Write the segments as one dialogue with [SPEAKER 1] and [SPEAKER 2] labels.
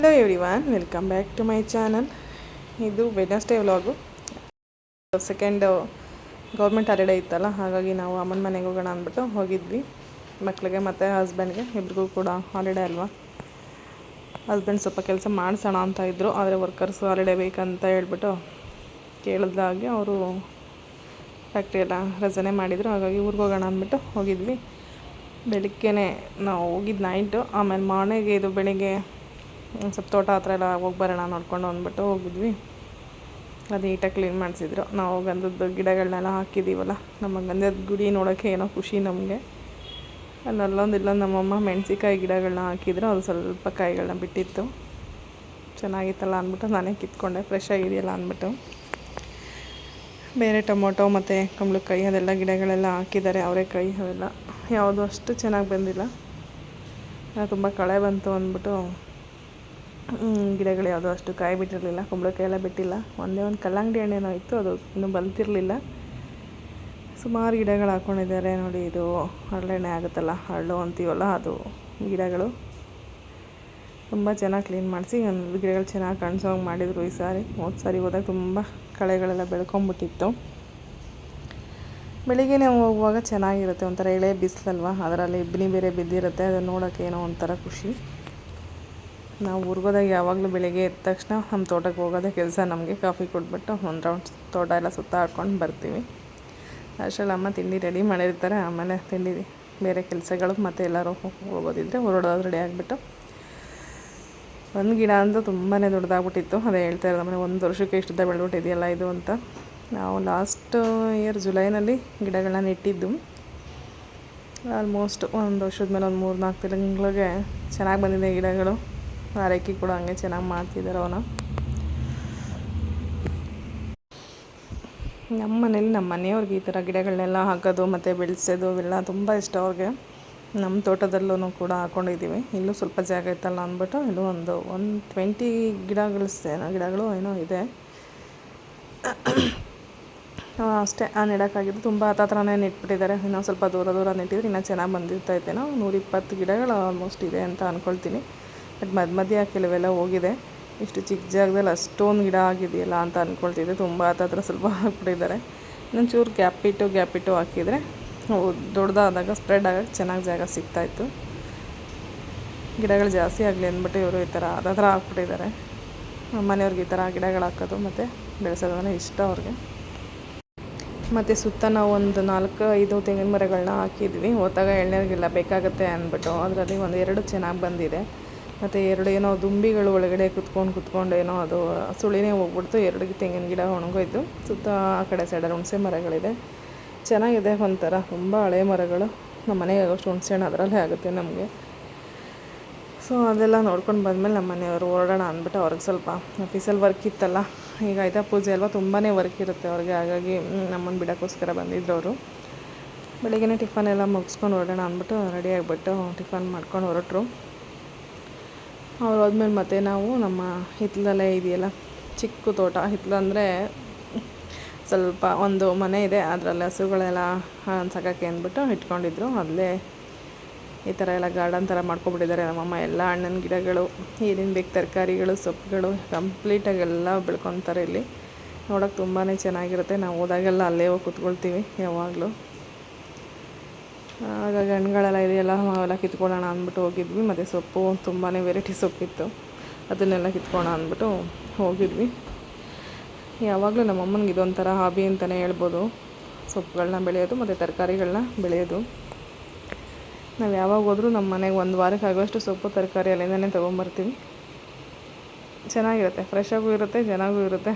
[SPEAKER 1] Hello every welcome back to my channel ಇದು Wednesday vlog second government holiday ಇತ್ತಲ್ಲ, ಹಾಗಾಗಿ ನಾವು ಅಮ್ಮನ ಮನೆಗೆ ಹೋಗೋಣ ಅಂದ್ಬಿಟ್ಟು ಹೋಗಿದ್ವಿ. ಮಕ್ಕಳಿಗೆ ಮತ್ತು ಹಸ್ಬೆಂಡ್ಗೆ ಇಬ್ರಿಗೂ ಕೂಡ ಹಾಲಿಡೇ ಅಲ್ವಾ? ಹಸ್ಬೆಂಡ್ ಸ್ವಲ್ಪ ಕೆಲಸ ಮಾಡಿಸೋಣ ಅಂತ ಇದ್ದರು ಆದರೆ ವರ್ಕರ್ಸ್ ಹಾಲಿಡೇ ಬೇಕಂತ ಹೇಳ್ಬಿಟ್ಟು ಕೇಳಿದಾಗೆ ಅವರು ಫ್ಯಾಕ್ಟ್ರಿ ಎಲ್ಲ ರಜನೆ ಮಾಡಿದರು, ಹಾಗಾಗಿ ಊರಿಗೆ ಹೋಗೋಣ ಅಂದ್ಬಿಟ್ಟು ಹೋಗಿದ್ವಿ. ಬೆಳಿಗ್ಗೆನೇ ನಾವು ಹೋಗಿದ್ದು ನೈಟು ಆಮೇಲೆ ಮಾರ್ನಿಂಗ್ ಇದು ಬೆಳಿಗ್ಗೆ ಒಂದು ಸ್ವಲ್ಪ ತೋಟ ಹತ್ರ ಎಲ್ಲ ಹೋಗಿ ಬರೋಣ ನೋಡ್ಕೊಂಡು ಅಂದ್ಬಿಟ್ಟು ಹೋಗಿದ್ವಿ. ಅದು ನೀಟಾಗಿ ಕ್ಲೀನ್ ಮಾಡಿಸಿದ್ರು. ನಾವು ಗಂಧದ ಗಿಡಗಳನ್ನೆಲ್ಲ ಹಾಕಿದ್ದೀವಲ್ಲ ನಮ್ಮ ಗಂಧದ ಗುಡಿ ನೋಡೋಕ್ಕೆ ಏನೋ ಖುಷಿ ನಮಗೆ. ಅಲ್ಲೊಂದು ಇಲ್ಲೊಂದು ನಮ್ಮಮ್ಮ ಮೆಣಸಿಕಾಯಿ ಗಿಡಗಳನ್ನ ಹಾಕಿದ್ರು. ಅದು ಸ್ವಲ್ಪ ಕಾಯಿಗಳನ್ನ ಬಿಟ್ಟಿತ್ತು. ಚೆನ್ನಾಗಿತ್ತಲ್ಲ ಅಂದ್ಬಿಟ್ಟು ನಾನೇ ಕಿತ್ಕೊಂಡೆ. ಫ್ರೆಶ್ ಆಗಿದೆಯಲ್ಲ ಅಂದ್ಬಿಟ್ಟು. ಬೇರೆ ಟೊಮೊಟೊ ಮತ್ತು ಕುಂಬಳಕಾಯಿ ಅದೆಲ್ಲ ಗಿಡಗಳೆಲ್ಲ ಹಾಕಿದ್ದಾರೆ, ಅವರೆಕಾಯಿ ಅವೆಲ್ಲ. ಯಾವುದು ಅಷ್ಟು ಚೆನ್ನಾಗಿ ಬಂದಿಲ್ಲ. ತುಂಬ ಕಳೆ ಬಂತು ಅಂದ್ಬಿಟ್ಟು ಗಿಡಗಳು ಯಾವುದೋ ಅಷ್ಟು ಕಾಯಿ ಬಿಟ್ಟಿರಲಿಲ್ಲ, ಕುಂಬಳಕಾಯಿ ಎಲ್ಲ ಬಿಟ್ಟಿಲ್ಲ. ಒಂದೇ ಒಂದು ಕಲ್ಲಂಗಡಿ ಹಣ್ಣೇನೋ ಇತ್ತು, ಅದು ಇನ್ನೂ ಬಲ್ತಿರಲಿಲ್ಲ ಸುಮಾರು ಗಿಡಗಳು ಹಾಕ್ಕೊಂಡಿದ್ದಾರೆ ನೋಡಿ, ಇದು ಹರಳೆಣ್ಣೆ ಆಗುತ್ತಲ್ಲ, ಹರಳು ಅಂತೀವಲ್ಲ ಅದು ಗಿಡಗಳು. ತುಂಬ ಚೆನ್ನಾಗಿ ಕ್ಲೀನ್ ಮಾಡಿಸಿ, ಒಂದು ಗಿಡಗಳು ಚೆನ್ನಾಗಿ ಕಾಣಿಸೋಂಗೆ ಮಾಡಿದರು ಈ ಸಾರಿ. ಹೋದ ಸಾರಿ ಹೋದಾಗ ತುಂಬ ಕಳೆಗಳೆಲ್ಲ ಬೆಳ್ಕೊಂಬಿಟ್ಟಿತ್ತು. ಬೆಳಿಗ್ಗೆನೇ ಹೋಗುವಾಗ ಚೆನ್ನಾಗಿರುತ್ತೆ, ಒಂಥರ ಎಳೆ ಬಿಸಿಲಲ್ವ, ಅದರಲ್ಲಿ ಇಬ್ಬನಿ ಬೇರೆ ಬಿದ್ದಿರುತ್ತೆ, ಅದನ್ನು ನೋಡೋಕ್ಕೆ ಏನೋ ಒಂಥರ ಖುಷಿ. ನಾವು ಊರ್ಗೋದಾಗ ಯಾವಾಗಲೂ ಬೆಳಗ್ಗೆ ಎದ್ದ ತಕ್ಷಣ ನಮ್ಮ ತೋಟಕ್ಕೆ ಹೋಗೋದೇ ಕೆಲಸ. ನಮಗೆ ಕಾಫಿ ಕೊಟ್ಬಿಟ್ಟು ಒಂದು ರೌಂಡ್ ತೋಟ ಎಲ್ಲ ಸುತ್ತಾಡ್ಕೊಂಡು ಬರ್ತೀವಿ. ಅಷ್ಟರಲ್ಲಿ ಅಮ್ಮ ತಿಂಡಿ ರೆಡಿ ಮಾಡಿರ್ತಾರೆ. ಆಮೇಲೆ ತಿಂಡಿ ಬೇರೆ ಕೆಲಸಗಳು ಮತ್ತು ಎಲ್ಲರೂ ಹೋಗೋದಿದ್ರೆ ಹೊರಡೋದು ರೆಡಿ ಆಗಿಬಿಟ್ಟು ಒಂದು ಗಿಡ ಅಂತೂ ತುಂಬಾ ದೊಡ್ಡದಾಗ್ಬಿಟ್ಟಿತ್ತು. ಅದೇ ಹೇಳ್ತಾ ಇರೋದು ಆಮೇಲೆ ಒಂದು ವರ್ಷಕ್ಕೆ ಇಷ್ಟದ ಬೆಳೆದ್ಬಿಟ್ಟಿದೆಯಲ್ಲ ಇದು ಅಂತ. ನಾವು ಲಾಸ್ಟ್ ಇಯರ್ ಜುಲೈನಲ್ಲಿ ಗಿಡಗಳನ್ನ ನೆಟ್ಟಿದ್ದು. ಆಲ್ಮೋಸ್ಟ್ ಒಂದು ವರ್ಷದ ಮೇಲೆ ಒಂದು ಮೂರು ನಾಲ್ಕು ತಿಂಗಳಿಗೆ ಚೆನ್ನಾಗಿ ಬಂದಿದೆ ಗಿಡಗಳು. ಆರೈಕೆ ಕೂಡ ಹಂಗೆ ಚೆನ್ನಾಗಿ ಮಾಡ್ತಿದ್ದಾರೆ ಅವನು. ನಮ್ಮ ಮನೇಲಿ ನಮ್ಮ ಮನೆಯವ್ರಿಗೆ ಈ ಥರ ಗಿಡಗಳನ್ನೆಲ್ಲ ಹಾಕೋದು ಮತ್ತು ಬೆಳೆಸೋದು ಇವೆಲ್ಲ ತುಂಬ ಇಷ್ಟ ಅವ್ರಿಗೆ. ನಮ್ಮ ತೋಟದಲ್ಲೂ ಕೂಡ ಹಾಕ್ಕೊಂಡಿದ್ದೀವಿ ಇಲ್ಲೂ ಸ್ವಲ್ಪ ಜಾಗ ಇತ್ತಲ್ಲ ಅಂದ್ಬಿಟ್ಟು ಇಲ್ಲೂ ಒಂದು ಒಂದು ಟ್ವೆಂಟಿ ಗಿಡಗಳು ಗಿಡಗಳು ಏನೋ ಇದೆ. ಅಷ್ಟೇ. ಆ ನೆಡೋಕ್ಕಾಗಿದ್ದು ತುಂಬ ಹತ್ರನೇ ನೆಟ್ಬಿಟ್ಟಿದ್ದಾರೆ. ಇನ್ನೊಂದು ಸ್ವಲ್ಪ ದೂರ ದೂರ ನೆಟ್ಟಿದ್ರೆ ಇನ್ನೂ ಚೆನ್ನಾಗಿ ಬಂದಿರ್ತೈತೇನೋ ನೂರಿಪ್ಪತ್ತು ಗಿಡಗಳು ಆಲ್ಮೋಸ್ಟ್ ಇದೆ ಅಂತ ಅಂದ್ಕೊಳ್ತೀನಿ ಬಟ್ ಮಧ್ಯ ಮಧ್ಯ ಕೆಲವೆಲ್ಲ ಹೋಗಿದೆ. ಇಷ್ಟು ಚಿಕ್ಕ ಜಾಗದಲ್ಲಿ ಅಷ್ಟೊಂದು ಗಿಡ ಆಗಿದೆಯಲ್ಲ ಅಂತ ಅಂದ್ಕೊಳ್ತಿದ್ದೆ ತುಂಬ ಹತ್ತತ್ರ ಸ್ವಲ್ಪ ಹಾಕ್ಬಿಟ್ಟಿದ್ದಾರೆ. ಗ್ಯಾಪ್ ಗ್ಯಾಪಿಟ್ಟು ಗ್ಯಾಪ್ ಇಟ್ಟು ಹಾಕಿದರೆ ದೊಡ್ಡದಾದಾಗ ಸ್ಪ್ರೆಡ್ ಆಗೋಕ್ಕೆ ಚೆನ್ನಾಗಿ ಜಾಗ ಸಿಗ್ತಾಯಿತ್ತು. ಗಿಡಗಳು ಜಾಸ್ತಿ ಆಗಲಿ ಅಂದ್ಬಿಟ್ಟು ಇವರು ಈ ಥರ ಹತ್ರ ಹಾಕ್ಬಿಟ್ಟಿದ್ದಾರೆ. ಮನೆಯವ್ರಿಗೆ ಈ ಥರ ಗಿಡಗಳು ಹಾಕೋದು ಮತ್ತು ಬೆಳೆಸೋದನ್ನು ಇಷ್ಟ ಅವ್ರಿಗೆ. ಮತ್ತು ಸುತ್ತ ನಾವು ಒಂದು ನಾಲ್ಕು, ಐದು ತೆಂಗಿನ ಮರಗಳನ್ನ ಹಾಕಿದ್ವಿ. ಹೋದಾಗ ಎಳ್ನೀರಿಗೆಲ್ಲ ಬೇಕಾಗುತ್ತೆ ಅಂದ್ಬಿಟ್ಟು. ಅದರಲ್ಲಿ ಒಂದು ಎರಡು ಚೆನ್ನಾಗಿ ಬಂದಿದೆ. ಮತ್ತು ಎರಡು ಏನೋ ದುಂಬಿಗಳು ಒಳಗಡೆ ಕುತ್ಕೊಂಡು ಕುತ್ಕೊಂಡು ಏನೋ ಅದು ಸುಳಿನೇ ಹೋಗ್ಬಿಡ್ತು. ಎರಡು ತೆಂಗಿನ ಗಿಡ ಒಣಗೋಯ್ತು. ಸುತ್ತ ಆ ಕಡೆ ಸೈಡಲ್ಲಿ ಹುಣಸೆ ಮರಗಳಿದೆ. ಚೆನ್ನಾಗಿದೆ ಒಂಥರ. ತುಂಬ ಹಳೆ ಮರಗಳು. ನಮ್ಮ ಮನೆಗೆ ಆಗೋಷ್ಟು ಹುಣಸೆ ಹಣ್ಣು ಅದರಲ್ಲೇ ಆಗುತ್ತೆ ನಮಗೆ. ಸೊ ಅದೆಲ್ಲ ನೋಡ್ಕೊಂಡು ಬಂದಮೇಲೆ ನಮ್ಮ ಮನೆಯವರು ಹೊರಡೋಣ ಅಂದ್ಬಿಟ್ಟು ಅವ್ರಿಗೆ ಸ್ವಲ್ಪ ಆಫೀಸಲ್ಲಿ ವರ್ಕ್ ಇತ್ತಲ್ಲ. ಈಗ ಆಯ್ತಾ ಪೂಜೆ ಅಲ್ವಾ? ತುಂಬಾ ವರ್ಕ್ ಇರುತ್ತೆ ಅವ್ರಿಗೆ. ಹಾಗಾಗಿ ನಮ್ಮನ್ನು ಬಿಡೋಕ್ಕೋಸ್ಕರ ಬಂದಿದ್ರು ಅವರು. ಬೆಳಿಗ್ಗೆ ಟಿಫನ್ ಎಲ್ಲ ಮುಗಿಸ್ಕೊಂಡು ಹೊರಡೋಣ ಅಂದ್ಬಿಟ್ಟು ರೆಡಿ ಆಗಿಬಿಟ್ಟು ಟಿಫನ್ ಮಾಡ್ಕೊಂಡು ಹೊರಟರು. ಅವ್ರು ಹೋದ್ಮೇಲೆ ಮತ್ತೆ ನಾವು ನಮ್ಮ ಹಿತ್ತಲಲ್ಲೇ ಇದೆಯಲ್ಲ, ಚಿಕ್ಕ ತೋಟ. ಹಿತ್ತಲು ಅಂದರೆ ಸ್ವಲ್ಪ ಒಂದು ಮನೆ ಇದೆ, ಅದರಲ್ಲಿ ಹಸುಗಳೆಲ್ಲ ಸಾಕೋಕ್ಕೆ ಅಂದ್ಬಿಟ್ಟು ಇಟ್ಕೊಂಡಿದ್ರು. ಅಲ್ಲೇ ಈ ಥರ ಎಲ್ಲ ಗಾರ್ಡನ್ ಥರ ಮಾಡ್ಕೊಬಿಟ್ಟಿದ್ದಾರೆ ನಮ್ಮಮ್ಮ. ಎಲ್ಲ ಹಣ್ಣಿನ ಗಿಡಗಳು ಏನೇನು ಬೇಕು ತರಕಾರಿಗಳು, ಸೊಪ್ಪುಗಳು ಕಂಪ್ಲೀಟಾಗಿ ಎಲ್ಲ ಬೆಳ್ಕೊತಾರೆ ಇಲ್ಲಿ. ನೋಡೋಕೆ ತುಂಬಾ ಚೆನ್ನಾಗಿರುತ್ತೆ. ನಾವು ಹೋದಾಗೆಲ್ಲ ಅಲ್ಲೇ ಹೋಗಿ ಕೂತ್ಕೊಳ್ತೀವಿ ಯಾವಾಗಲೂ. ಹಾಗಾಗಿ ಹಣ್ಣುಗಳೆಲ್ಲ ಇದೆಯಲ್ಲ ಅವೆಲ್ಲ ಕಿತ್ಕೊಳ್ಳೋಣ ಅಂದ್ಬಿಟ್ಟು ಹೋಗಿದ್ವಿ. ಮತ್ತು ಸೊಪ್ಪು ತುಂಬಾ ವೆರೈಟಿ ಸೊಪ್ಪಿತ್ತು ಅದನ್ನೆಲ್ಲ ಕಿತ್ಕೊಳ್ಳೋಣ ಅಂದ್ಬಿಟ್ಟು ಹೋಗಿದ್ವಿ. ಯಾವಾಗಲೂ ನಮ್ಮ ಅಮ್ಮನಿಗೆ ಇದೊಂಥರ ಹಾಬಿ ಅಂತಲೇ ಹೇಳ್ಬೋದು. ಸೊಪ್ಪುಗಳನ್ನ ಬೆಳೆಯೋದು, ಮತ್ತು ತರಕಾರಿಗಳನ್ನ ಬೆಳೆಯೋದು. ನಾವು ಯಾವಾಗ ಹೋದರೂ ನಮ್ಮ ಮನೆಗೆ ಒಂದು ವಾರಕ್ಕೆ ಆಗುವಷ್ಟು ಸೊಪ್ಪು ತರಕಾರಿ ಅಲ್ಲಿಂದನೇ ತೊಗೊಂಬರ್ತೀವಿ. ಚೆನ್ನಾಗಿರುತ್ತೆ. ಫ್ರೆಶಾಗೂ ಇರುತ್ತೆ, ಚೆನ್ನಾಗೂ ಇರುತ್ತೆ.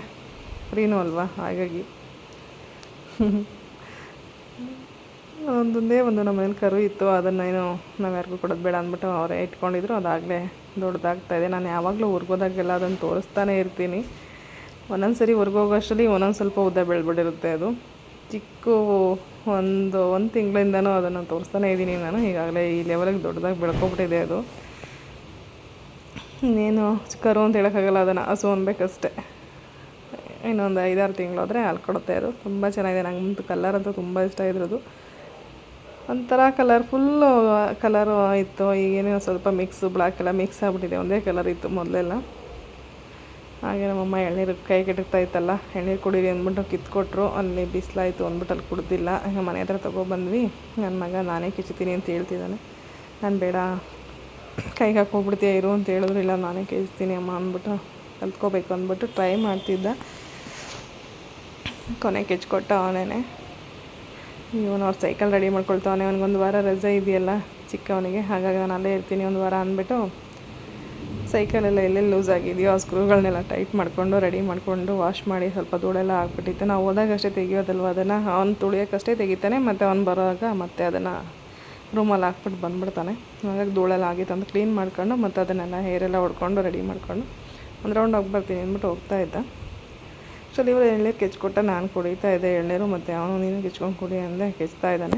[SPEAKER 1] ಫ್ರೀನೂ ಅಲ್ವಾ? ಹಾಗಾಗಿ. ಒಂದೊಂದೇ ಒಂದು ನಮ್ಮನೇಲಿ ಕರು ಇತ್ತು ಅದನ್ನೇನು ನಾವು ಯಾರಿಗೂ ಕೊಡೋದು ಬೇಡ ಅಂದ್ಬಿಟ್ಟು ಅವರೇ ಇಟ್ಕೊಂಡಿದ್ರು, ಅದಾಗಲೇ ದೊಡ್ಡದಾಗ್ತಾಯಿದೆ ನಾನು ಯಾವಾಗಲೂ ಉರ್ಗೋದಾಗೆಲ್ಲ ಅದನ್ನು ತೋರಿಸ್ತಾನೆ ಇರ್ತೀನಿ. ಒಂದೊಂದು ಸರಿ ಹೊರ್ಗೋಗೋ ಅಷ್ಟರಲ್ಲಿ ಒಂದೊಂದು ಸ್ವಲ್ಪ ಉದ್ದ ಬೆಳೆದ್ಬಿಟ್ಟಿರುತ್ತೆ ಅದು. ಚಿಕ್ಕ ಒಂದು ಒಂದು ತಿಂಗಳಿಂದನೂ ಅದನ್ನು ತೋರಿಸ್ತಾನೆ ಇದ್ದೀನಿ ನಾನು. ಈಗಾಗಲೇ ಈ ಲೆವೆಲಿಗೆ ದೊಡ್ಡದಾಗಿ ಬೆಳ್ಕೊಬಿಟ್ಟಿದೆ ಅದು. ಇನ್ನೇನು ಕರು ಅಂತ ಹೇಳೋಕ್ಕಾಗಲ್ಲ ಅದನ್ನು, ಹಸು ಅನ್ಬೇಕಷ್ಟೆ ಇನ್ನೊಂದು ಐದಾರು ತಿಂಗಳಾದರೆ ಹಾಲು ಕೊಡುತ್ತೆ ಅದು. ತುಂಬ ಚೆನ್ನಾಗಿದೆ. ನಂಗೆ ಕಲ್ಲರ್ ಅಂತೂ ತುಂಬ ಇಷ್ಟ ಇದ್ರದ್ದು. ಒಂಥರ ಕಲರ್ಫುಲ್ಲು ಕಲರು ಇತ್ತು. ಈಗೇನೋ ಸ್ವಲ್ಪ ಮಿಕ್ಸು ಬ್ಲ್ಯಾಕ್ ಎಲ್ಲ ಮಿಕ್ಸ್ ಆಗಿಬಿಟ್ಟಿದೆ. ಒಂದೇ ಕಲರ್ ಇತ್ತು ಮೊದಲೆಲ್ಲ. ಹಾಗೆ ನಮ್ಮಮ್ಮ ಎಳ್ನೀರು ಕೈ ಕೆಟ್ಟಿರ್ತಾ ಇತ್ತಲ್ಲ, ಎಳ್ನೀರು ಕುಡೀರಿ ಅಂದ್ಬಿಟ್ಟು ಕಿತ್ಕೊಟ್ರು. ಅಲ್ಲಿ ಬಿಸಿಲಾಯಿತು ಅಂದ್ಬಿಟ್ಟು ಅಲ್ಲಿ ಕುಡ್ದಿಲ್ಲ. ಮನೆ ಹತ್ರ ತೊಗೊಬಂದ್ವಿ. ನನ್ನ ಮಗ ನಾನೇ ಕಿಚ್ತೀನಿ ಅಂತ ಹೇಳ್ತಿದ್ದಾನೆ. ನಾನು ಬೇಡ, ಕೈಗೆ ಹಾಕೋಗ್ಬಿಡ್ತೀಯ ಇರು ಅಂತ ಹೇಳಿದ್ರು. ಇಲ್ಲ, ನಾನೇ ಕೆಚ್ತೀನಿ ಅಮ್ಮ ಅಂದ್ಬಿಟ್ಟು ಕಲ್ತ್ಕೋಬೇಕು ಅಂದ್ಬಿಟ್ಟು ಟ್ರೈ ಮಾಡ್ತಿದ್ದ. ಕೊನೆ ಕೆಚ್ಕೊಟ್ಟ ಅವನೇ ಇವನು ಅವ್ರು ಸೈಕಲ್ ರೆಡಿ ಮಾಡ್ಕೊಳ್ತಾವನೆ. ಅವನಿಗೊಂದು ವಾರ ರಜೆ ಇದೆಯಲ್ಲ ಚಿಕ್ಕವನಿಗೆ. ಹಾಗಾಗಿ ನಾನು ಅಲ್ಲೇ ಇರ್ತೀನಿ ಒಂದು ವಾರ ಅಂದ್ಬಿಟ್ಟು ಸೈಕಲೆಲ್ಲ ಎಲ್ಲೆಲ್ಲಿ ಲೂಸ್ ಆಗಿದೆಯೋ ಆ ಸ್ಕ್ರೂಗಳನ್ನೆಲ್ಲ ಟೈಟ್ ಮಾಡಿಕೊಂಡು ರೆಡಿ ಮಾಡಿಕೊಂಡು ವಾಶ್ ಮಾಡಿ ಸ್ವಲ್ಪ ಧೂಳೆಲ್ಲ ಹಾಕ್ಬಿಟ್ಟಿತ್ತು. ನಾವು ಹೋದಾಗಷ್ಟೇ ತೆಗಿಯೋದಲ್ವ ಅದನ್ನು? ಅವ್ನು ತುಳಿಯೋಕ್ಕಷ್ಟೇ ತೆಗಿತಾನೆ ಮತ್ತು ಅವ್ನು ಬರೋವಾಗ ಮತ್ತೆ ಅದನ್ನು ರೂಮಲ್ಲಿ ಹಾಕ್ಬಿಟ್ಟು ಬಂದ್ಬಿಡ್ತಾನೆ. ಹಾಗಾಗಿ ಧೂಳೆಲ್ಲ ಆಗಿತ್ತು ಅಂತ ಕ್ಲೀನ್ ಮಾಡ್ಕೊಂಡು ಮತ್ತು ಅದನ್ನೆಲ್ಲ ಹೇರೆಲ್ಲ ಹೊಡ್ಕೊಂಡು ರೆಡಿ ಮಾಡಿಕೊಂಡು ಒಂದು ರೌಂಡ್ ಹೋಗಿ ಬರ್ತೀನಿ ಅಂದ್ಬಿಟ್ಟು ಹೋಗ್ತಾ ಇದ್ದ. ಸೊ ಇವರು ಎಳ್ಳೆ ಕೆಚ್ಕೊಟ್ಟ ನಾನು ಕುಡಿತಾ ಇದ್ದೆ. ಎಳ್ನೀರು ಮತ್ತು ಅವನು ನೀನು ಕೆಚ್ಕೊಂಡು ಕುಡಿ ಅಂದೆ. ಕೆಚ್ತಾ ಇದ್ದಾನೆ.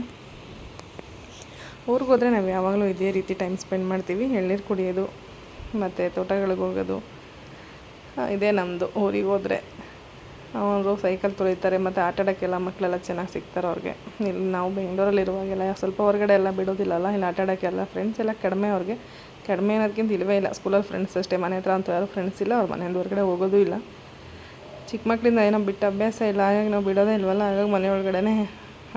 [SPEAKER 1] ಊರಿಗೆ ಹೋದರೆ ನಾವು ಯಾವಾಗಲೂ ಇದೇ ರೀತಿ ಟೈಮ್ ಸ್ಪೆಂಡ್ ಮಾಡ್ತೀವಿ. ಎಳ್ನೀರು ಕುಡಿಯೋದು, ಮತ್ತು ತೋಟಗಳಿಗೆ ಹೋಗೋದು ಇದೇ ನಮ್ಮದು ಊರಿಗೆ ಹೋದರೆ ಅವರು ಸೈಕಲ್ ತೊಳಿತಾರೆ, ಮತ್ತು ಆಟ ಆಡೋಕ್ಕೆಲ್ಲ ಮಕ್ಕಳೆಲ್ಲ ಚೆನ್ನಾಗಿ ಸಿಗ್ತಾರೆ ಅವ್ರಿಗೆ. ಇಲ್ಲಿ ನಾವು ಬೆಂಗಳೂರಲ್ಲಿ ಇರುವಾಗೆಲ್ಲ ಸ್ವಲ್ಪ ಹೊರಗಡೆ ಎಲ್ಲ ಬಿಡೋದಿಲ್ಲಲ್ಲ ಇಲ್ಲಿ ಆಟ ಆಡೋಕ್ಕೆಲ್ಲ ಫ್ರೆಂಡ್ಸ್ ಎಲ್ಲ ಕಡಿಮೆ ಅವ್ರಿಗೆ. ಕಡಿಮೆ ಅನ್ನೋದಕ್ಕಿಂತ ಇಲ್ಲವೇ ಇಲ್ಲ. ಸ್ಕೂಲಲ್ಲಿ ಫ್ರೆಂಡ್ಸ್ ಅಷ್ಟೇ. ಮನೆ ಹತ್ರ ಅಂತೂ ಯಾರು ಫ್ರೆಂಡ್ಸ್ ಇಲ್ಲ. ಅವ್ರ ಮನೆಯಿಂದ ಹೊರಗಡೆ ಹೋಗೋದು ಇಲ್ಲ. ಚಿಕ್ಕ ಮಕ್ಕಳಿಂದ ಏನೋ ಬಿಟ್ಟು ಅಭ್ಯಾಸ ಇಲ್ಲ, ಹಾಗಾಗಿ ನಾವು ಬಿಡೋದೇ ಇಲ್ವಲ್ಲ? ಹಾಗಾಗಿ ಮನೆ ಒಳಗಡೆ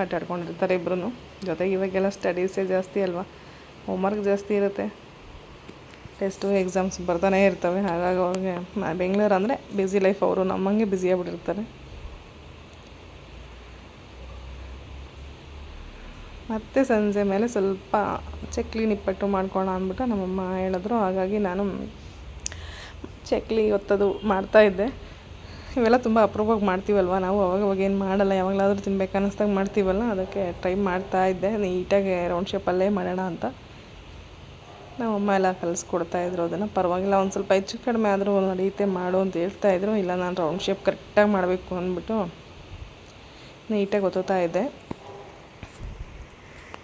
[SPEAKER 1] ಆಟ ಆಡ್ಕೊಂಡಿರ್ತಾರೆ ಇಬ್ಬರು ಜೊತೆಗೆ ಇವಾಗೆಲ್ಲ ಸ್ಟಡೀಸೇ ಜಾಸ್ತಿ ಅಲ್ವಾ? ಹೋಮ್ವರ್ಕ್ ಜಾಸ್ತಿ ಇರುತ್ತೆ. ಟೆಸ್ಟು ಎಕ್ಸಾಮ್ಸ್ ಬರ್ತಾನೆ ಇರ್ತವೆ. ಹಾಗಾಗಿ ಅವ್ರಿಗೆ ಬೆಂಗಳೂರು ಅಂದರೆ ಬ್ಯುಸಿ ಲೈಫ್ ಅವರು ನಮ್ಮಂಗೆ ಬ್ಯುಸಿ ಆಗಿಬಿಟ್ಟಿರ್ತಾರೆ. ಮತ್ತೆ ಸಂಜೆ ಮೇಲೆ ಸ್ವಲ್ಪ ಚಕ್ಲಿ ನಿಪ್ಪಟ್ಟು ಮಾಡ್ಕೊಳ ಅಂದ್ಬಿಟ್ಟು ನಮ್ಮಮ್ಮ ಹೇಳಿದ್ರು. ಹಾಗಾಗಿ ನಾನು ಚಕ್ಲಿ ಒತ್ತದು ಮಾಡ್ತಾಯಿದ್ದೆ ಇವೆಲ್ಲ ತುಂಬ ಅಪ್ರೂವಾಗಿ ಮಾಡ್ತೀವಲ್ವ? ನಾವು ಅವಾಗವಾಗ ಅವಾಗ ಏನು ಮಾಡಲ್ಲ, ಯಾವಾಗಲಾದರೂ ತಿನ್ಬೇಕು ಅನ್ನಿಸ್ದಾಗ ಮಾಡ್ತೀವಲ್ಲ, ಅದಕ್ಕೆ ಟ್ರೈ ಮಾಡ್ತಾ ಇದ್ದೆ. ನೀಟಾಗಿ ರೌಂಡ್ ಶೇಪಲ್ಲೇ ಮಾಡೋಣ ಅಂತ. ನಮ್ಮಮ್ಮ ಎಲ್ಲ ಕಲಿಸ್ಕೊಡ್ತಾಯಿದ್ರು ಅದನ್ನು. ಪರವಾಗಿಲ್ಲ, ಒಂದು ಸ್ವಲ್ಪ ಹೆಚ್ಚು ಕಡಿಮೆ ಆದರೂ ನಡೆಯುತ್ತೆ ಮಾಡು ಅಂತ ಹೇಳ್ತಾಯಿದ್ರು ಇಲ್ಲ, ನಾನು ರೌಂಡ್ ಶೇಪ್ ಕರೆಕ್ಟಾಗಿ ಮಾಡಬೇಕು ಅಂದ್ಬಿಟ್ಟು ನೀಟಾಗಿ ಒತ್ತೋತಾ ಇದ್ದೆ.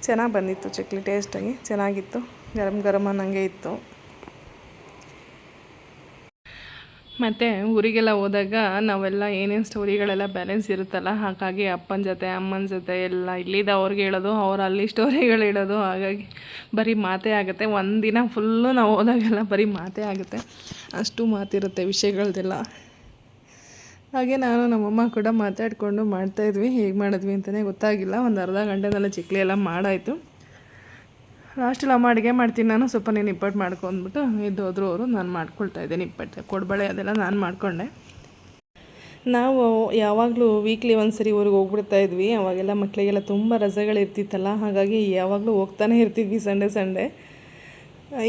[SPEAKER 1] ಚೆನ್ನಾಗಿ ಬಂದಿತ್ತು, ಚಕ್ಲಿ ಟೇಸ್ಟಾಗಿ ಚೆನ್ನಾಗಿತ್ತು. ಗರಮ್ ಗರಮ್ ಅನ್ನಂಗೆ ಇತ್ತು. ಮತ್ತು ಊರಿಗೆಲ್ಲ ಹೋದಾಗ ನಾವೆಲ್ಲ ಏನೇನು ಸ್ಟೋರಿಗಳೆಲ್ಲ ಬ್ಯಾಲೆನ್ಸ್ ಇರುತ್ತಲ್ಲ, ಹಾಗಾಗಿ ಅಪ್ಪನ ಜೊತೆ, ಅಮ್ಮನ ಜೊತೆ ಎಲ್ಲ ಇಲ್ಲಿದ್ದ ಅವ್ರಿಗೆ ಹೇಳೋದು, ಅವ್ರು ಅಲ್ಲಿ ಸ್ಟೋರಿಗಳು ಹೇಳೋದು ಹಾಗಾಗಿ ಬರೀ ಮಾತೇ ಆಗುತ್ತೆ. ಒಂದಿನ ಫುಲ್ಲು ನಾವು ಹೋದಾಗೆಲ್ಲ ಬರೀ ಮಾತೇ ಆಗುತ್ತೆ. ಅಷ್ಟು ಮಾತಿರುತ್ತೆ ವಿಷಯಗಳದೆಲ್ಲ. ಹಾಗೆ ನಾನು ನಮ್ಮಮ್ಮ ಕೂಡ ಮಾತಾಡಿಕೊಂಡು ಮಾಡ್ತಾಯಿದ್ವಿ ಹೇಗೆ ಮಾಡಿದ್ವಿ ಅಂತಲೇ ಗೊತ್ತಾಗಿಲ್ಲ. ಒಂದು ಅರ್ಧ ಗಂಟೆನೆಲ್ಲ ಚಿಕ್ಕಲಿ ಎಲ್ಲ ಮಾಡಾಯಿತು. ಲಾಸ್ಟಲ್ಲಿ ಅಮ್ಮ ಅಡುಗೆ ಮಾಡ್ತೀನಿ, ನಾನು ಸ್ವಲ್ಪ ನೀನು ನಿಪ್ಪಟ್ಟು ಮಾಡ್ಕೊಂಡ್ಬಿಟ್ಟು ಹೋದ್ರು ಅವರು, ನಾನು ಮಾಡ್ಕೊಳ್ತಾ ಇದ್ದೆ ನಿಪ್ಪಟ್ಟೆ ಕೊಡಬಳೆ ಅದೆಲ್ಲ ನಾನು ಮಾಡಿಕೊಂಡೆ. ನಾವು ಯಾವಾಗಲೂ ವೀಕ್ಲಿ ಒಂದು ಸರಿ ಊರಿಗೆ ಹೋಗ್ಬಿಡ್ತಾ ಇದ್ವಿ. ಅವಾಗೆಲ್ಲ ಮಕ್ಕಳಿಗೆಲ್ಲ ತುಂಬ ರಜೆಗಳು ಇರ್ತಿತ್ತಲ್ಲ ಹಾಗಾಗಿ ಯಾವಾಗಲೂ ಹೋಗ್ತಾನೆ ಇರ್ತಿದ್ವಿ ಸಂಡೇ ಸಂಡೇ.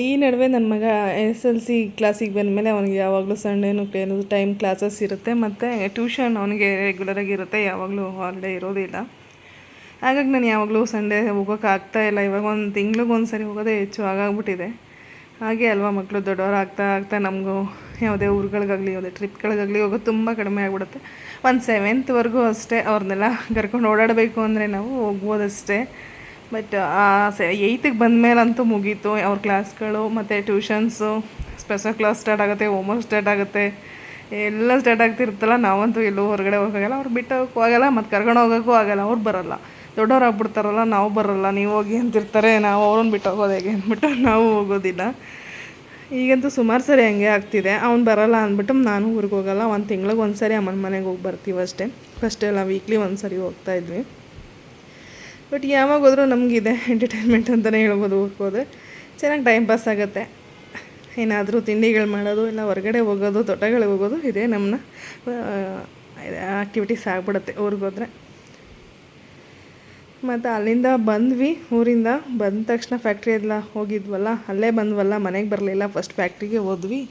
[SPEAKER 1] ಈ ನಡುವೆ ನನ್ನ ಮಗ ಎಸ್ ಎಲ್ ಸಿ ಕ್ಲಾಸಿಗೆ ಬಂದಮೇಲೆ ಅವನಿಗೆ ಯಾವಾಗಲೂ ಸಂಡೇನು ಏನು ಟೈಮ್ ಕ್ಲಾಸಸ್ ಇರುತ್ತೆ. ಮತ್ತು ಟ್ಯೂಷನ್ ಅವನಿಗೆ ರೆಗ್ಯುಲರಾಗಿ ಇರುತ್ತೆ, ಯಾವಾಗಲೂ ಹಾಲಿಡೇ ಇರೋದಿಲ್ಲ. ಹಾಗಾಗಿ ನಾನು ಯಾವಾಗಲೂ ಸಂಡೇ ಹೋಗೋಕ್ಕಾಗ್ತಾ ಇಲ್ಲ. ಇವಾಗ ಒಂದು ತಿಂಗ್ಳಿಗೆ ಒಂದು ಸರಿ ಹೋಗೋದೇ ಹೆಚ್ಚು ಆಗಾಗ್ಬಿಟ್ಟಿದೆ. ಹಾಗೆ ಅಲ್ವಾ ಮಕ್ಕಳು ದೊಡ್ಡವರು ಆಗ್ತಾ ಆಗ್ತಾ ನಮಗೂ ಯಾವುದೇ ಊರುಗಳಿಗಾಗಲಿ, ಯಾವುದೇ ಟ್ರಿಪ್ಗಳಿಗಾಗಲಿ ಹೋಗೋದು ತುಂಬ ಕಡಿಮೆ ಆಗಿಬಿಡುತ್ತೆ. ಒಂದು ಸೆವೆಂತ್ವರೆಗೂ ಅಷ್ಟೇ ಅವ್ರನ್ನೆಲ್ಲ ಕರ್ಕೊಂಡು ಓಡಾಡಬೇಕು ಅಂದರೆ ನಾವು ಹೋಗ್ಬೋದಷ್ಟೇ. ಬಟ್ ಏಯ್ತಿಗೆ ಬಂದಮೇಲಂತೂ ಮುಗೀತು. ಅವ್ರ ಕ್ಲಾಸ್ಗಳು ಮತ್ತು ಟ್ಯೂಷನ್ಸು ಸ್ಪೆಷಲ್ ಕ್ಲಾಸ್ ಸ್ಟಾರ್ಟ್ ಆಗುತ್ತೆ ಹೋಮ್ವರ್ಕ್ ಸ್ಟಾರ್ಟ್ ಆಗುತ್ತೆ. ಎಲ್ಲ ಸ್ಟಾರ್ಟ್ ಆಗ್ತಿರ್ತಲ್ಲ ನಾವಂತೂ ಎಲ್ಲೂ ಹೊರಗಡೆ ಹೋಗೋಕ್ಕಾಗಲ್ಲ. ಅವ್ರು ಬಿಟ್ಟು ಆಗಲ್ಲ ಮತ್ತು ಕರ್ಕೊಂಡು ಹೋಗೋಕ್ಕೂ ಆಗಲ್ಲ, ಅವ್ರು ಬರೋಲ್ಲ. ದೊಡ್ಡವ್ರು ಆಗ್ಬಿಡ್ತಾರಲ್ಲ ನಾವು ಬರೋಲ್ಲ, ನೀವು ಹೋಗಿ ಅಂತಿರ್ತಾರೆ, ನಾವು ಅವ್ರನ್ನ ಬಿಟ್ಟು ಹೋಗೋದು ಹೇಗೆ ಅಂದ್ಬಿಟ್ಟು ನಾವು ಹೋಗೋದಿಲ್ಲ. ಈಗಂತೂ ಸುಮಾರು ಸರಿ ಹಂಗೆ ಆಗ್ತಿದೆ. ಅವ್ನು ಬರೋಲ್ಲ ಅಂದ್ಬಿಟ್ಟು ನಾನು ಊರಿಗೆ ಹೋಗಲ್ಲ, ಒಂದು ತಿಂಗ್ಳಿಗೆ ಒಂದು ಸರಿ ಅಮ್ಮನ ಮನೆಗೆ ಹೋಗಿ ಬರ್ತೀವಿ ಅಷ್ಟೇ. ಫಸ್ಟ್ ಎಲ್ಲ ವೀಕ್ಲಿ ಒಂದು ಸರಿ ಹೋಗ್ತಾ ಇದ್ವಿ. ಬಟ್ ಯಾವಾಗ ಹೋದರೂ ನಮಗಿದೆ ಎಂಟರ್ಟೈನ್ಮೆಂಟ್ ಅಂತಲೇ ಹೇಳ್ಬೋದು ಊರಿಗೆ ಚೆನ್ನಾಗಿ ಟೈಮ್ ಪಾಸ್ ಆಗುತ್ತೆ. ಏನಾದರೂ ತಿಂಡಿಗಳು ಮಾಡೋದು, ಇಲ್ಲ ಹೊರಗಡೆ ಹೋಗೋದು, ತೋಟಗಳಿಗೆ ಹೋಗೋದು, ಇದೇ ನಮ್ಮನ್ನ ಆ್ಯಕ್ಟಿವಿಟೀಸ್ ಆಗ್ಬಿಡುತ್ತೆ ಊರಿಗೆ ಹೋದರೆ ಮತ್ತು ಅಲ್ಲಿಂದ ಬಂದ್ವಿ, ಊರಿಂದ ಬಂದ ತಕ್ಷಣ ಫ್ಯಾಕ್ಟ್ರಿ ಎಲ್ಲ ಹೋಗಿದ್ವಲ್ಲ, ಅಲ್ಲೇ ಬಂದ್ವಲ್ಲ, ಮನೆಗೆ ಬರಲಿಲ್ಲ ಫಸ್ಟ್ ಫ್ಯಾಕ್ಟ್ರಿಗೆ ಹೋದ್ವಿ.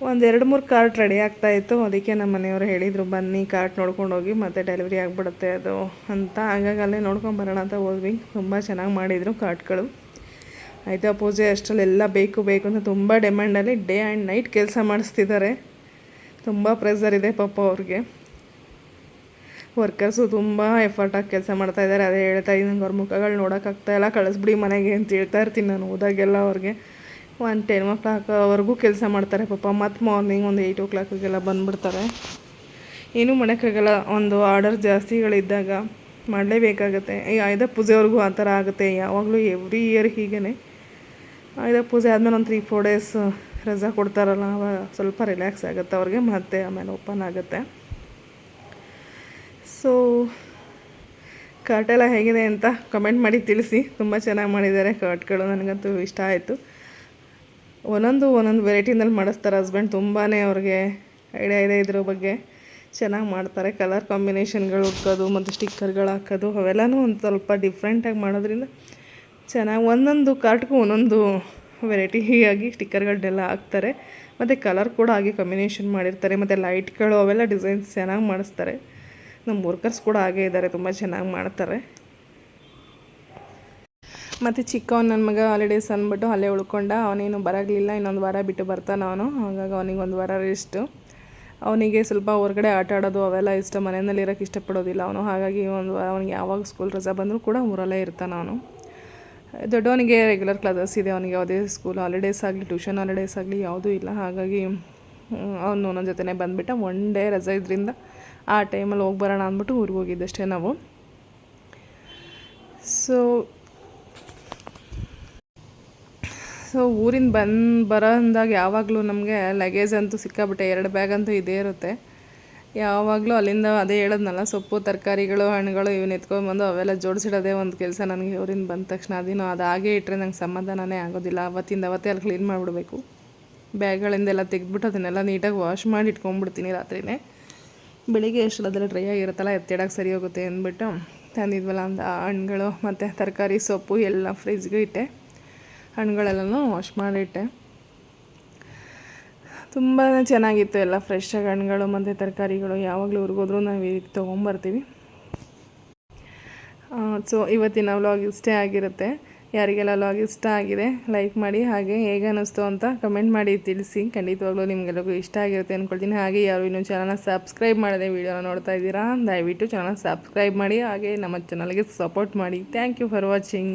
[SPEAKER 1] ಒಂದು ಎರಡು ಮೂರು ಕಾರ್ಟ್ ರೆಡಿ ಆಗ್ತಾ ಇತ್ತು, ಅದಕ್ಕೆ ನಮ್ಮ ಮನೆಯವರು ಹೇಳಿದರು, ಬನ್ನಿ ಕಾರ್ಟ್ ನೋಡ್ಕೊಂಡು ಹೋಗಿ, ಮತ್ತೆ ಡೆಲಿವರಿ ಆಗಿಬಿಡುತ್ತೆ ಅದು ಅಂತ. ಹಾಗಾಗಿ ಅಲ್ಲೇ ನೋಡ್ಕೊಂಡು ಬರೋಣ ಅಂತ ಹೋದ್ವಿ. ತುಂಬ ಚೆನ್ನಾಗಿ ಮಾಡಿದರು ಕಾರ್ಟ್ಗಳು ಆಯಿತಾ ಪೂಜೆ, ಅಷ್ಟರಲ್ಲೆಲ್ಲ ಬೇಕು ಬೇಕು ಅಂತ ತುಂಬ ಡಿಮ್ಯಾಂಡಲ್ಲಿ ಡೇ ಆ್ಯಂಡ್ ನೈಟ್ ಕೆಲಸ ಮಾಡಿಸ್ತಿದ್ದಾರೆ ತುಂಬ ಪ್ರೆಸರ್ ಇದೆ ಪಾಪ ಅವ್ರಿಗೆ. ವರ್ಕರ್ಸು ತುಂಬ ಎಫರ್ಟಾಗಿ ಕೆಲಸ ಮಾಡ್ತಾ ಇದ್ದಾರೆ ಅದೇ ಹೇಳ್ತಾ ಇದ್ದೀನಿ, ಅವ್ರ ಮುಖಗಳು ನೋಡೋಕ್ಕಾಗ್ತಾ ಇಲ್ಲ. ಕಳಿಸ್ಬಿಡಿ ಮನೆಗೆ ಅಂತ ಹೇಳ್ತಾ ಇರ್ತೀನಿ ನಾನು, ಹೋದಾಗೆಲ್ಲ ಅವ್ರಿಗೆ. ಒಂದು ಟೆನ್ ಓ ಕೆಲಸ ಮಾಡ್ತಾರೆ ಪಾಪ. ಮತ್ತು ಮಾರ್ನಿಂಗ್ ಒಂದು ಏಯ್ಟ್ ಓ ಕ್ಲಾಕಿಗೆಲ್ಲ ಬಂದುಬಿಡ್ತಾರೆ. ಏನೂ ಮಾಡೋಕ್ಕಾಗಲ್ಲ. ಒಂದು ಆರ್ಡರ್ ಜಾಸ್ತಿಗಳಿದ್ದಾಗ ಮಾಡಲೇಬೇಕಾಗತ್ತೆ. ಈ ಆಯ್ದ ಪೂಜೆವರೆಗೂ ಆ ಥರ ಆಗುತ್ತೆ. ಯಾವಾಗಲೂ ಎವ್ರಿ ಇಯರ್ ಹೀಗೇ ಆಯ್ದ ಪೂಜೆ ಆದಮೇಲೆ ಒಂದು ತ್ರೀ ಫೋರ್ ಡೇಸ್ ರಜಾ ಕೊಡ್ತಾರಲ್ಲ, ಅವಾಗ ಸ್ವಲ್ಪ ರಿಲ್ಯಾಕ್ಸ್ ಆಗುತ್ತೆ ಅವ್ರಿಗೆ. ಮತ್ತೆ ಆಮೇಲೆ ಓಪನ್ ಆಗುತ್ತೆ. ಸೊ ಕರ್ಟೆಲ್ಲ ಹೇಗಿದೆ ಅಂತ ಕಮೆಂಟ್ ಮಾಡಿ ತಿಳಿಸಿ. ತುಂಬ ಚೆನ್ನಾಗಿ ಮಾಡಿದ್ದಾರೆ ಕರ್ಟ್ಗಳು ನನಗಂತೂ ಇಷ್ಟ ಆಯಿತು. ಒಂದೊಂದು ಒಂದೊಂದು ವೆರೈಟಿನಲ್ಲಿ ಮಾಡಿಸ್ತಾರೆ ಹಸ್ಬೆಂಡ್ ತುಂಬಾ ಅವ್ರಿಗೆ ಐಡಿಯಾ ಇದೆ ಇದ್ರ ಬಗ್ಗೆ. ಚೆನ್ನಾಗಿ ಮಾಡ್ತಾರೆ. ಕಲರ್ ಕಾಂಬಿನೇಷನ್ಗಳು ಹುಡ್ಕೋದು ಮತ್ತು ಸ್ಟಿಕ್ಕರ್ಗಳು ಹಾಕೋದು, ಅವೆಲ್ಲನೂ ಒಂದು ಸ್ವಲ್ಪ ಡಿಫ್ರೆಂಟಾಗಿ ಮಾಡೋದ್ರಿಂದ ಚೆನ್ನಾಗಿ ಒಂದೊಂದು ಕಾರ್ಟ್ಗೂ ಒಂದೊಂದು ವೆರೈಟಿ ಆಗಿ ಸ್ಟಿಕ್ಕರ್ಗಳನ್ನೆಲ್ಲ ಹಾಕ್ತಾರೆ. ಮತ್ತು ಕಲರ್ ಕೂಡ ಹಾಗೆ ಕಾಂಬಿನೇಷನ್ ಮಾಡಿರ್ತಾರೆ. ಮತ್ತು ಲೈಟ್ಗಳು ಅವೆಲ್ಲ ಡಿಸೈನ್ಸ್ ಚೆನ್ನಾಗಿ ಮಾಡಿಸ್ತಾರೆ. ನಮ್ಮ ವರ್ಕರ್ಸ್ ಕೂಡ ಹಾಗೆ ಇದ್ದಾರೆ ತುಂಬ ಚೆನ್ನಾಗಿ ಮಾಡ್ತಾರೆ. ಮತ್ತು ಚಿಕ್ಕವನು ನನ್ನ ಮಗ ಹಾಲಿಡೇಸ್ ಅಂದ್ಬಿಟ್ಟು ಅಲ್ಲೇ ಉಳ್ಕೊಂಡ, ಅವನೇನು ಬರಾಗಲಿಲ್ಲ, ಇನ್ನೊಂದು ವಾರ ಬಿಟ್ಟು ಬರ್ತಾನೆ ಅವನು, ಹಾಗಾಗಿ ಅವನಿಗೆ ಒಂದು ವಾರ ರೆಸ್ಟು ಅವನಿಗೆ ಸ್ವಲ್ಪ ಹೊರಗಡೆ ಆಟ ಆಡೋದು ಅವೆಲ್ಲ ಇಷ್ಟ, ಮನೆಯಲ್ಲಿ ಇರೋಕ್ಕೆ ಇಷ್ಟಪಡೋದಿಲ್ಲ ಅವನು, ಹಾಗಾಗಿ ಒಂದು ಅವನಿಗೆ ಯಾವಾಗ ಸ್ಕೂಲ್ ರಜಾ ಬಂದರೂ ಕೂಡ ಊರಲ್ಲೇ ಇರ್ತಾನೆ ಅವನು. ದೊಡ್ಡವನಿಗೆ ರೆಗ್ಯುಲರ್ ಕ್ಲಾಸಸ್ ಇದೆ, ಅವನಿಗೆ ಯಾವುದೇ ಸ್ಕೂಲ್ ಹಾಲಿಡೇಸ್ ಆಗಲಿ ಟ್ಯೂಷನ್ ಹಾಲಿಡೇಸ್ ಆಗಲಿ ಯಾವುದೂ ಇಲ್ಲ, ಹಾಗಾಗಿ ಅವನು ನನ್ನ ಜೊತೆನೇ ಬಂದುಬಿಟ್ಟ ಒನ್ ಡೇ ರಜಾ ಇದರಿಂದ ಆ ಟೈಮಲ್ಲಿ ಹೋಗಿ ಬರೋಣ ಅಂದ್ಬಿಟ್ಟು ಊರಿಗೆ ಹೋಗಿದ್ದಷ್ಟೇ ನಾವು. ಸೊ ಸೊ ಊರಿಂದ ಬಂದು, ಬರೋ ಅಂದಾಗ ಯಾವಾಗಲೂ ನಮಗೆ ಲಗೇಜ್ ಅಂತೂ ಸಿಕ್ಕಾಬಿಟ್ಟೆ, ಎರಡು ಬ್ಯಾಗ್ ಅಂತೂ ಇದೇ ಇರುತ್ತೆ. ಯಾವಾಗಲೂ ಅಲ್ಲಿಂದ ಅದೇ ಹೇಳೋದ್ನಲ್ಲ, ಸೊಪ್ಪು, ತರಕಾರಿಗಳು, ಹಣ್ಣುಗಳು ಇವನ್ನ ಎತ್ಕೊಂಡ್ಬಂದು ಅವೆಲ್ಲ ಜೋಡಿಸಿಡೋದೇ ಒಂದು ಕೆಲಸ ನನಗೆ ಊರಿಂದ ಬಂದ ತಕ್ಷಣ. ಅದೇನು ಅದು ಹಾಗೆ ಇಟ್ಟರೆ ನಂಗೆ ಸಮಾಧಾನನೇ ಆಗೋದಿಲ್ಲ. ಅವತ್ತಿಂದ ಅವತ್ತೇ ಅಲ್ಲಿ ಕ್ಲೀನ್ ಮಾಡಿಬಿಡ್ಬೇಕು. ಬ್ಯಾಗ್ಗಳಿಂದೆಲ್ಲ ತೆಗೆದುಬಿಟ್ಟು ಅದನ್ನೆಲ್ಲ ನೀಟಾಗಿ ವಾಶ್ ಮಾಡಿ ಇಟ್ಕೊಂಡ್ಬಿಡ್ತೀನಿ ರಾತ್ರಿನೇ. ಬೆಳಿಗ್ಗೆ ಎಷ್ಟೊತ್ತಲ್ಲಿ ಡ್ರೈ ಆಗಿರುತ್ತಲ್ಲ, ಎತ್ತಿಡಕ್ಕೆ ಸರಿ ಹೋಗುತ್ತೆ ಅಂದ್ಬಿಟ್ಟು ತಂದಿದ್ವಲ್ಲ ಅಂತ ಹಣ್ಣುಗಳು ಮತ್ತು ತರಕಾರಿ, ಸೊಪ್ಪು ಎಲ್ಲ ಫ್ರಿಜ್ಗೆ ಇಟ್ಟೆ. ಹಣ್ಣುಗಳೆಲ್ಲನೂ ವಾಶ್ ಮಾಡಿಟ್ಟೆ. ತುಂಬ ಚೆನ್ನಾಗಿತ್ತು ಎಲ್ಲ ಫ್ರೆಶ್ಶಾಗಿ ಹಣ್ಣುಗಳು ಮತ್ತು ತರಕಾರಿಗಳು. ಯಾವಾಗಲೂ ಊರಿಗೋದ್ರೂ ನಾವು ಇದಕ್ಕೆ ತೊಗೊಂಬರ್ತೀವಿ. ಸೊ ಇವತ್ತಿನ ವ್ಲಾಗ್ ಇಷ್ಟೇ ಆಗಿರುತ್ತೆ. ಯಾರಿಗೆಲ್ಲ ಲಾಗ್ ಇಷ್ಟ ಆಗಿದೆ ಲೈಕ್ ಮಾಡಿ ಹಾಗೆ ಹೇಗೆ ಅನ್ನಿಸ್ತು ಅಂತ ಕಮೆಂಟ್ ಮಾಡಿ ತಿಳಿಸಿ. ಖಂಡಿತವಾಗ್ಲೂ ನಿಮಗೆಲ್ಲರಿಗೂ ಇಷ್ಟ ಆಗಿರುತ್ತೆ ಅಂದ್ಕೊಳ್ತೀನಿ ಹಾಗೆ ಯಾರು ಇನ್ನೂ ಚಾನಲ್ನ ಸಬ್ಸ್ಕ್ರೈಬ್ ಮಾಡದೆ ವೀಡಿಯೋನ ನೋಡ್ತಾ ಇದ್ದೀರಾ, ದಯವಿಟ್ಟು ಚಾನಲ್ ಸಬ್ಸ್ಕ್ರೈಬ್ ಮಾಡಿ, ಹಾಗೆ ನಮ್ಮ ಚಾನಲ್ಗೆ ಸಪೋರ್ಟ್ ಮಾಡಿ. Thank you for watching